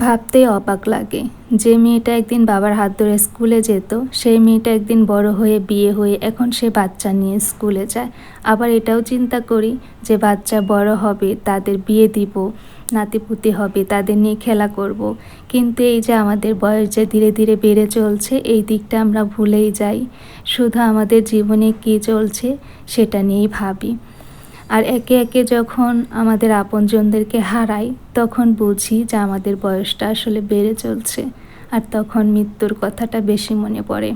ভাবতেই অবাক লাগে। যে মেয়েটা একদিন বাবার হাত ধরে স্কুলে যেত, সেই মেয়েটা একদিন বড় হয়ে বিয়ে হয়ে এখন সে বাচ্চা নিয়ে স্কুলে যায়। আবার এটাও চিন্তা করি যে বাচ্চা বড় হবে, তাদের বিয়ে দিব, নাতিপুতি হবে, তাদের নিয়ে খেলা করব। কিন্তু এই যে আমাদের বয়স যে ধীরে ধীরে বেড়ে চলছে, এই দিকটা আমরা ভুলেই যাই। শুধু আমাদের জীবনে কী চলছে, সেটা নিয়েই ভাবি। আর একে একে যখন আমাদের আপনজনদেরকে হারাই, তখন বুঝি যে আমাদের বয়সটা আসলে বেড়ে চলছে আর তখন মৃত্যুর কথাটা বেশি মনে পড়ে।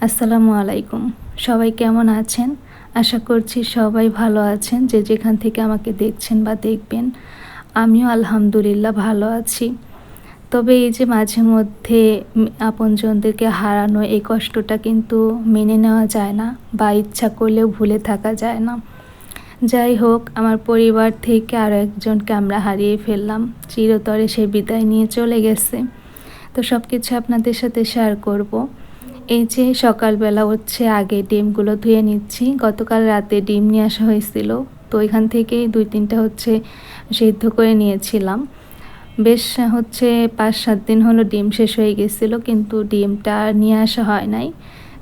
আসসালামু আলাইকুম। সবাই কেমন আছেন? আশা করছি সবাই ভালো আছেন। যে যেখান থেকে আমাকে দেখছেন বা দেখবেন, আমিও আলহামদুলিল্লাহ ভালো আছি। তবে এই যে মাঝে মধ্যে আপনজনদেরকে হারানো এই কষ্টটা কিন্তু মেনে নেওয়া যায় না বা ইচ্ছা করলেও ভুলে থাকা যায় না। যাই হোক, আমার পরিবার থেকে আরও একজনকে আমরা হারিয়ে ফেললাম। চিরতরে সে বিদায় নিয়ে চলে গেছে। তো সব কিছু আপনাদের সাথে শেয়ার করব। এই যে সকালবেলা হচ্ছে, আগে ডিমগুলো ধুয়ে নিচ্ছি। গতকাল রাতে ডিম নিয়ে আসা হয়েছিল। তো এখান থেকেই দুই তিনটা হচ্ছে সিদ্ধ করে নিয়েছিলাম। বেশ হচ্ছে, পাঁচ সাত দিন হলো ডিম শেষ হয়ে গেছিল, কিন্তু ডিমটা নিয়ে আসা হয় নাই।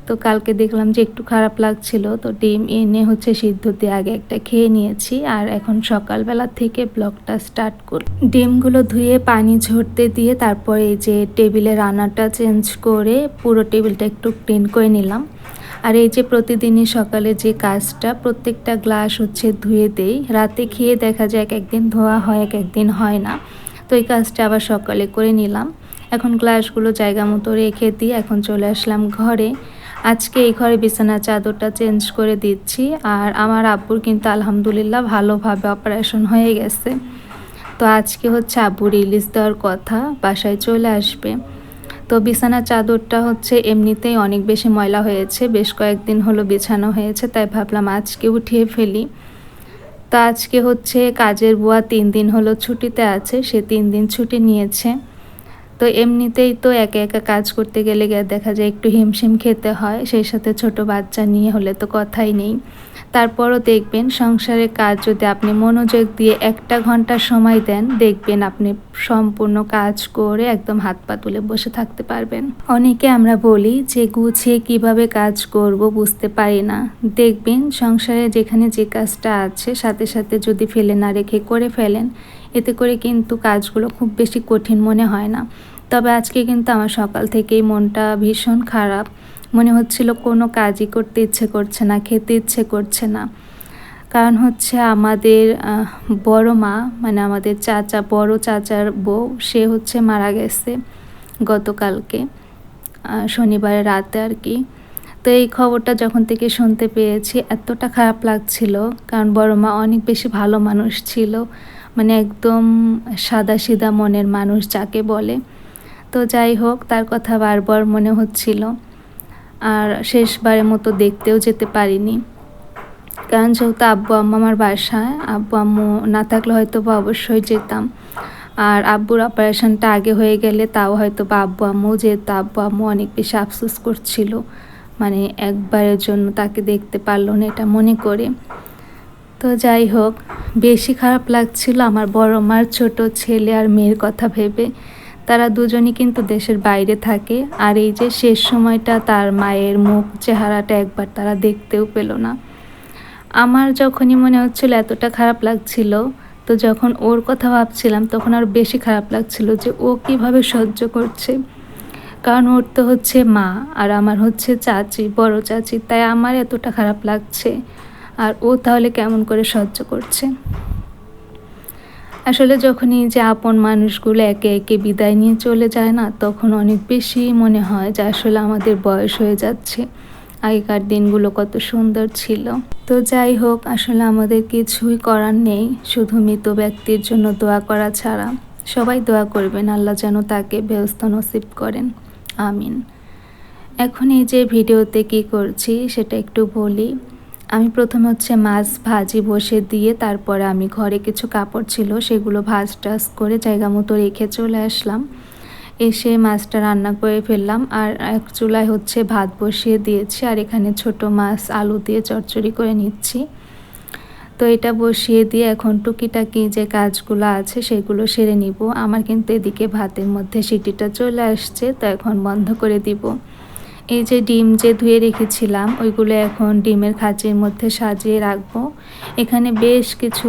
তো কালকে দেখলাম যে একটু খারাপ লাগছিল, তো ডিম এনে হচ্ছে সিদ্ধতে আগে একটা খেয়ে নিয়েছি আর এখন সকালবেলা থেকে ব্লগটা স্টার্ট করি ডিমগুলো ধুয়ে পানি ঝরতে দিয়ে তারপরে এই যে টেবিলে রান্নাটা চেঞ্জ করে পুরো টেবিলটা একটু ক্লিন করে নিলাম। আর এই যে প্রতিদিনই সকালে যে কাজটা প্রত্যেকটা গ্লাস হচ্ছে ধুয়ে দেই। রাতে খেয়ে দেখা যায় এক একদিন ধোয়া হয়, এক একদিন হয় না। তো এই কাজটা আবার সকালে করে নিলাম। এখন গ্লাসগুলো জায়গা মতো রেখে দিয়ে এখন চলে আসলাম ঘরে। আজকে এই ঘরে বিছানার চাদরটা চেঞ্জ করে দিচ্ছি আর আমার আব্বুর কিন্তু আলহামদুলিল্লাহ ভালোভাবে অপারেশন হয়ে গেছে। তো আজকে হচ্ছে আব্বু রিলিজ দেওয়ার কথা, বাসায় চলে আসবে। তো বিছানার চাদরটা হচ্ছে এমনিতেই অনেক বেশি ময়লা হয়েছে, বেশ কয়েকদিন হলো বিছানো হয়েছে, তাই ভাবলাম আজকে উঠিয়ে ফেলি। তো আজকে হচ্ছে কাজের বুয়া তিন দিন হলো ছুটিতে আছে, সে তিন দিন ছুটি নিয়েছে। তো এমনিতেই তো একা একা কাজ করতে গেলে দেখা যায় একটু হিমশিম খেতে হয়, সেই সাথে ছোট বাচ্চা নিয়ে হলে তো কথাই নেই। তারপরও দেখবেন সংসারের কাজ যদি আপনি মনোযোগ দিয়ে একটা ঘণ্টা সময় দেন, দেখবেন আপনি সম্পূর্ণ কাজ করে একদম হাত পা তুলে বসে থাকতে পারবেন। অনেকে আমরা বলি যে গুছিয়ে কীভাবে কাজ করব বুঝতে পারি না। দেখবেন সংসারে যেখানে যে কাজটা আছে, সাথে সাথে যদি ফেলে না রেখে করে ফেলেন এতে করে কিন্তু কাজগুলো খুব বেশি কঠিন মনে হয় না। তবে আজকে কিন্তু আমার সকাল থেকেই মনটা ভীষণ খারাপ। মনে হচ্ছিল কোনো কাজই করতে ইচ্ছে করছে না, খেতে ইচ্ছে করছে না। কারণ হচ্ছে আমাদের বড় মা মানে আমাদের চাচা, বড় চাচার বউ, সে হচ্ছে মারা গেছে গতকালকে শনিবারের রাতে আর কি। তো এই খবরটা যখন থেকে শুনতে পেয়েছি, এতটা খারাপ লাগছিল। কারণ বড় মা অনেক বেশি ভালো মানুষ ছিল। মানে একদম সাদা সিধা মনের মানুষ যাকে বলে। তো যাই হোক, তার কথা বারবার মনে হচ্ছিল। আর শেষবারের মতো দেখতেও যেতে পারিনি। কারণ যেহেতু আব্বু আম্মু আমার বাসায়, আব্বু আম্মু না থাকলে হয়তো বা অবশ্যই যেতাম। আর আব্বুর অপারেশনটা আগে হয়ে গেলে তাও হয়তো বা আব্বু আম্মু, যেহেতু আব্বু আম্মু অনেক বেশি আফসোস করছিল। মানে একবারের জন্য তাকে দেখতে পারল না এটা মনে করে। তো যাই হোক বেশি খারাপ লাগছিল আমার বড় মার, ছোট ছেলে আর মেয়ের কথা ভেবে। তারা দুজনই কিন্তু দেশের বাইরে থাকে। আর এই যে শেষ সময়টা তার মায়ের মুখ, চেহারাটা একবার তারা দেখতেও পেল না। আমার যখনই মনে হচ্ছিল এতটা খারাপ লাগছিল, তো যখন ওর কথা ভাবছিলাম তখন আর বেশি খারাপ লাগছিল যে ও কীভাবে সহ্য করছে। কারণ ওর তো হচ্ছে মা, আর আমার হচ্ছে চাচি, বড় চাচি, তাই আমার এতটা খারাপ লাগছে। আর ও তাহলে কেমন করে সহ্য করছে? আসলে যখনই যে আপন মানুষগুলো একে একে বিদায় নিয়ে চলে যায় না, তখন অনেক বেশি মনে হয় যে আসলে আমাদের বয়স হয়ে যাচ্ছে। আগেকার দিনগুলো কত সুন্দর ছিল। তো যাই হোক, আসলে আমাদের কিছুই করার নেই। শুধু মৃত ব্যক্তির জন্য দোয়া করা ছাড়া। সবাই দোয়া করবেন, আল্লাহ যেন তাকে ব্যস্ত নসিব করেন। আমিন। এখন এই যে ভিডিওতে কি করছি, সেটা একটু বলি। আমি প্রথমে হচ্ছে মাছ ভাজি বসে দিয়ে তারপরে আমি ঘরে কিছু কাপড় ছিল, সেগুলো ভাজ টাজ করে জায়গা মতো রেখে চলে আসলাম। এসে মাছটা রান্না করে ফেললাম আর এক চুলায় হচ্ছে ভাত বসিয়ে দিয়েছি আর এখানে ছোট মাছ আলু দিয়ে চচ্চড়ি করে নিচ্ছি। তো এটা বসিয়ে দিয়ে এখন টুকিটাকি যে কাজগুলো আছে সেগুলো সেরে নিব। আমার কিন্তু এদিকে ভাতের মধ্যে সিটিটা চলে আসছে, তো এখন বন্ধ করে দিব। এই যে ডিম যে ধুয়ে রেখেছিলাম, ওইগুলো এখন ডিমের খাঁচির মধ্যে সাজিয়ে রাখব। এখানে বেশ কিছু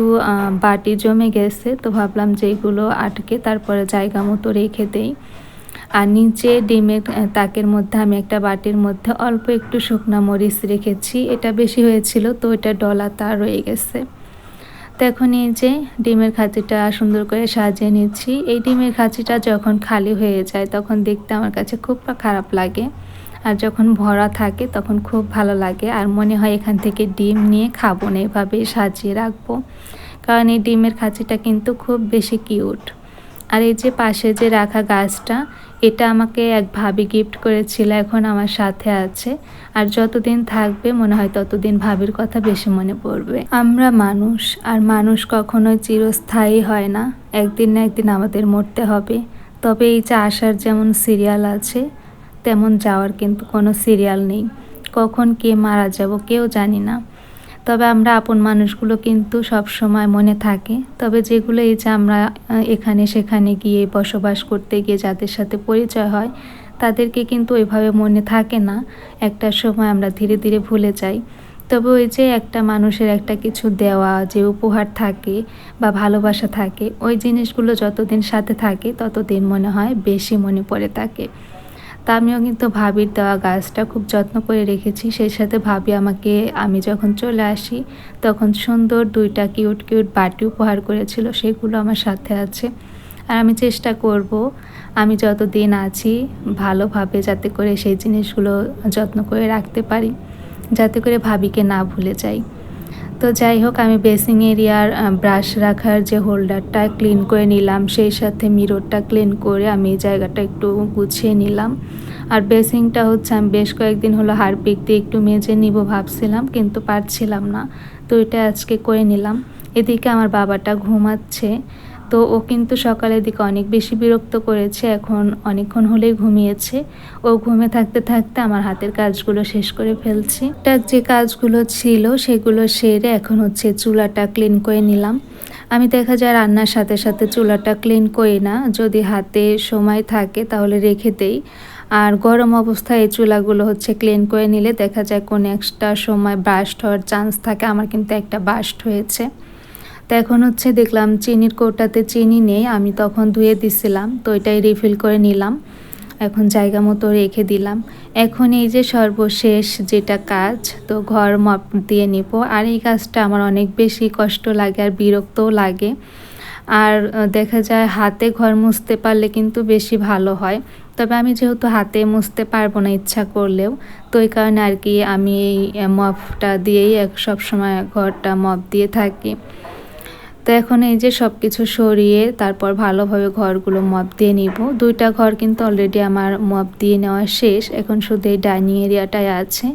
বাটি জমে গেছে, তো ভাবলাম যে এগুলো আটকে তারপরে জায়গা মতো রেখে দেই। আর নিচে ডিমের তাকের মধ্যে আমি একটা বাটির মধ্যে অল্প একটু শুকনা মরিচ রেখেছি। এটা বেশি হয়েছিল, তো এটা ডলা তা রয়ে গেছে। তো এখন এই যে ডিমের খাঁচিটা সুন্দর করে সাজিয়ে নিচ্ছি। এই ডিমের খাঁচিটা যখন খালি হয়ে যায়, তখন দেখতে আমার কাছে খুব খারাপ লাগে। আর যখন ভরা থাকে তখন খুব ভালো লাগে। আর মনে হয় এখান থেকে ডিম নিয়ে খাব না, এভাবেই সাজিয়ে রাখব। কারণ এই ডিমের খাঁচিটা কিন্তু খুব বেশি কিউট। আর এই যে পাশে যে রাখা গাছটা, এটা আমাকে এক ভাবি গিফট করেছিল, এখন আমার সাথে আছে। আর যতদিন থাকবে, মনে হয় ততদিন ভাবির কথা বেশি মনে পড়বে। আমরা মানুষ, আর মানুষ কখনোই চিরস্থায়ী হয় না। একদিন না একদিন আমাদের মরতে হবে। তবে এই যে আসার যেমন সিরিয়াল আছে তেমন যাওয়ার কিন্তু কোনো সিরিয়াল নেই। কখন কে মারা যাব কেউ জানি না। তবে আমরা আপন মানুষগুলো কিন্তু সব সময় মনে থাকে। তবে যেগুলো এই যে আমরা এখানে সেখানে গিয়ে বসবাস করতে গিয়ে যাদের সাথে পরিচয় হয়, তাদেরকে কিন্তু ওইভাবে মনে থাকে না। একটা সময় আমরা ধীরে ধীরে ভুলে যাই। তবে ওই যে একটা মানুষের একটা কিছু দেওয়া, যে উপহার থাকে বা ভালোবাসা থাকে, ওই জিনিসগুলো যতদিন সাথে থাকে, ততদিন মনে হয় বেশি মনে পড়ে থাকে। তা আমিও কিন্তু ভাবির দেওয়া গাছটা খুব যত্ন করে রেখেছি। সেই সাথে ভাবি আমাকে, আমি যখন চলে আসি, তখন সুন্দর দুইটা কিউট কিউট বাটি উপহার করেছিল, সেগুলো আমার সাথে আছে। আর আমি চেষ্টা করব, আমি যত দিন আছি, ভালোভাবে যাতে করে সেই জিনিসগুলো যত্ন করে রাখতে পারি, যাতে করে ভাবিকে না ভুলে যাই। তো যাই হোক, আমি বেসিং এরিয়ার ব্রাশ রাখার যে হোল্ডারটা ক্লিন করে নিলাম, সেই সাথে মিররটা ক্লিন করে আমি এই জায়গাটা একটু গুছিয়ে নিলাম। আর বেসিংটা হচ্ছে, আমি বেশ কয়েকদিন হলো হারপিক দিয়ে একটু মেজে নিব ভাবছিলাম, কিন্তু পারছিলাম না। তো এটা আজকে করে নিলাম। এদিকে আমার বাবাটা ঘুমাচ্ছে। তো ও কিন্তু সকালের দিকে অনেক বেশি বিরক্ত করেছে, এখন অনেকক্ষণ হলেই ঘুমিয়েছে। ও ঘুমে থাকতে থাকতে আমার হাতের কাজগুলো শেষ করে ফেলছি। তার যে কাজগুলো ছিল সেগুলো সেরে এখন হচ্ছে চুলাটা ক্লিন করে নিলাম। আমি দেখা যায় রান্নার সাথে সাথে চুলাটা ক্লিন করি না, যদি হাতে সময় থাকে তাহলে রেখে দেই। আর গরম অবস্থায় এই চুলাগুলো হচ্ছে ক্লিন করে নিলে দেখা যায় কোন একটা সময় বাস্ট হওয়ার চান্স থাকে, আমার কিন্তু একটা বাস্ট হয়েছে তো এখন হচ্ছে দেখলাম চিনির কৌটাতে চিনি নেই, আমি তখন ধুয়ে দিছিলাম, তো এটাই রিফিল করে নিলাম। এখন জায়গা মতো রেখে দিলাম। এখন এই যে সর্বশেষ যেটা কাজ, তো ঘর মপ দিয়ে নিব। আর এই কাজটা আমার অনেক বেশি কষ্ট লাগে আর বিরক্তও লাগে। আর দেখা যায় হাতে ঘর মুছতে পারলে কিন্তু বেশি ভালো হয়। তবে আমি যেহেতু হাতে মুছতে পারব না ইচ্ছা করলেও, তো এই কারণে আর কি আমি এই মপটা দিয়েই এক সবসময় ঘরটা মপ দিয়ে থাকি। তো এখন এই যে সব কিছু সরিয়ে তারপর ভালোভাবে ঘরগুলো মপ দিয়ে নিব। দুইটা ঘর কিন্তু অলরেডি আমার মপ দিয়ে নেওয়া শেষ। এখন শুধু এই ডাইনিং এরিয়াটাই আছে।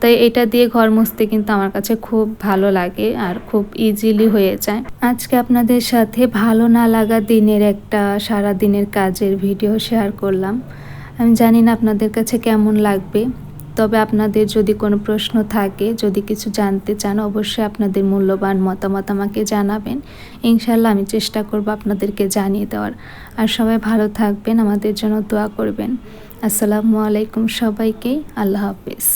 তাই এটা দিয়ে ঘর মুছতে কিন্তু আমার কাছে খুব ভালো লাগে আর খুব ইজিলি হয়ে যায়। আজকে আপনাদের সাথে ভালো না লাগা দিনের একটা সারা দিনের কাজের ভিডিও শেয়ার করলাম। আমি জানি না আপনাদের কাছে কেমন লাগবে। তবে আপনাদের যদি কোনো প্রশ্ন থাকে, যদি কিছু জানতে চান, অবশ্যই আপনাদের মূল্যবান মতামত আমাকে জানাবেন। ইনশাল্লাহ আমি চেষ্টা করব আপনাদেরকে জানিয়ে দেওয়ার। আর সবাই ভালো থাকবেন, আমাদের জন্য দোয়া করবেন। আসসালামু আলাইকুম সবাইকে, আল্লাহ হাফিজ।